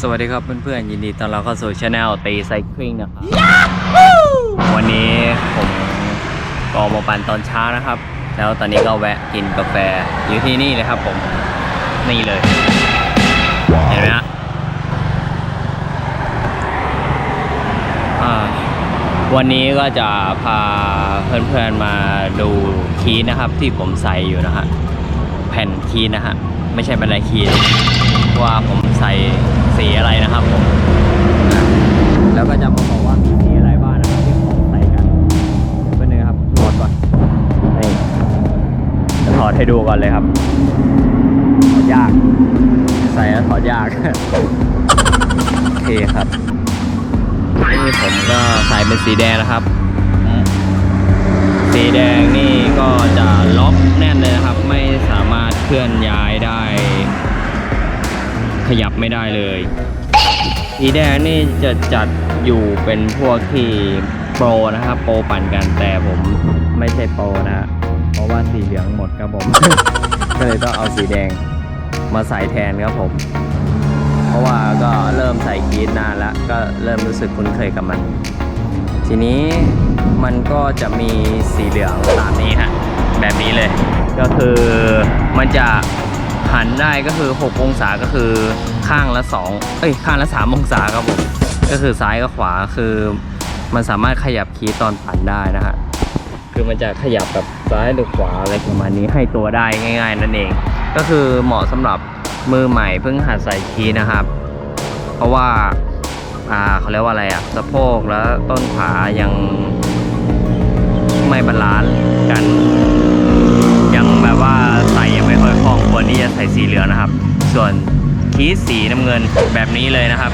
สวัสดีครับเพื่อนๆยินดีต้อนรับเข้าสู่ช anel ตีไซคลิงนะครับ วันนี้ผมก็มาปั่นตอนเช้านะครับ แล้วตอนนี้ก็แวะกินกาแฟอยู่ที่นี่เลยครับผม นี่เลย เห็นไหมฮะอ่าวันนี้ก็จะพาเพื่อนๆมาดูคีย์นะครับ ที่ผมใส่อยู่นะฮะแผ่นคีย์นะฮะไม่ใช่บันไดคีย์ ว่าผมใส่สีอะไรนะครับผม แล้วก็จะมาบอกว่ามีสีอะไรบ้างนะครับที่ผมใส่กันเพื่อนนึงครับถอดก่อนนี่จะถอดให้ดูก่อนเลยครับถอดยาก ใส่แล้วถอดยากโอเคครับนี่ผมก็ใส่เป็นสีแดงนะครับ สีแดงนี่ก็จะล็อกแน่นเลยนะครับ ไม่สามารถเคลื่อนย้ายได้ ขยับไม่ได้เลยสีแดงนี่จะจัดอยู่เป็นพวกที่โปรนะครับโปรปั่นกันแต่ผมไม่ใช่โปรนะ เพราะว่าสีเหลืองหมดครับผม ก็เลยต้องเอาสีแดงมาใส่แทนครับผม เพราะว่าก็เริ่มใส่กีดนานแล้ว ก็เริ่มรู้สึกคุ้นเคยกับมัน ทีนี้มันก็จะมีสีเหลืองตามนี้ฮะแบบนี้เลย ก็คือมันจะ หันได้ก็คือ 6 องศาก็คือข้างละ 2 เอ้ยข้างละ 3 องศาครับผม ก็คือซ้ายกับขวาคือมันสามารถขยับคีย์ตอนปั่นได้นะฮะ คือมันจะขยับแบบซ้ายหรือขวาอะไรประมาณนี้ให้ตัวได้ง่าย ๆ นั่นเอง ก็คือเหมาะสำหรับมือใหม่เพิ่งหัดใส่คีย์นะครับ เพราะว่าอ่าเขาเรียกว่าอะไรอะสะโพกแล้วต้นขายังไม่บาลานซ์กัน น้ำเงินแบบนี้เลยนะครับ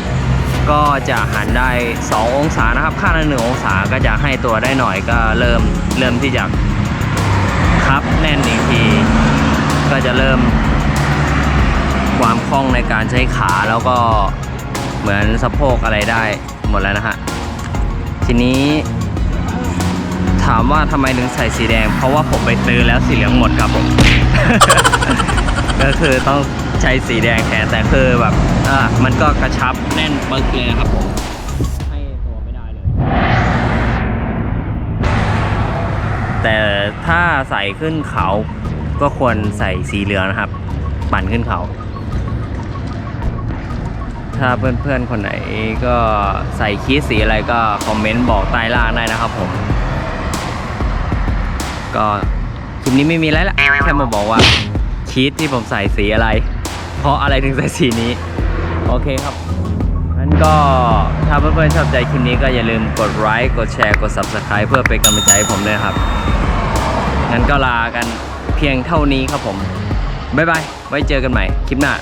ก็จะหันได้ 2 องศานะครับข้างละหนึ่งองศาก็จะให้ตัวได้หน่อยก็เริ่มเริ่มที่จะคับแน่นอีกทีก็จะเริ่มความคล่องในการใช้ขาแล้วก็เหมือนสะโพกอะไรได้หมดแล้วนะฮะทีนี้ ถามว่าทำไมถึงใส่สีแดง เพราะว่าผมไปซื้อแล้วสีเหลืองหมดครับผม ก็คือต้องใช้สีแดงแทนแต่คือแบบ อ่ามันก็กระชับแน่นปึกเลยนะครับผมให้ตัวไม่ได้เลย แต่ถ้าใส่ขึ้นเขาก็ควรใส่สีเหลืองนะครับ ปั่นขึ้นเขา ถ้าเพื่อนๆคนไหนก็ใส่คีย์สีอะไรก็คอมเมนต์บอกใต้ล่างได้นะครับผม ก็คลิปนี้ไม่มีอะไรละแค่มาบอกว่าคีย์ที่ผมใส่สีอะไร เพราะอะไรถึงใส่สีนี้ โอเคครับงั้นก็ถ้าเพื่อนๆชอบใจคลิปนี้ก็อย่าลืมกดไลค์กดแชร์กด Subscribe เพื่อเป็นกำลังใจให้ผมด้วยครับ งั้นก็ลากันเพียงเท่านี้ครับผม บ๊ายบาย ไว้เจอกันใหม่คลิปหน้า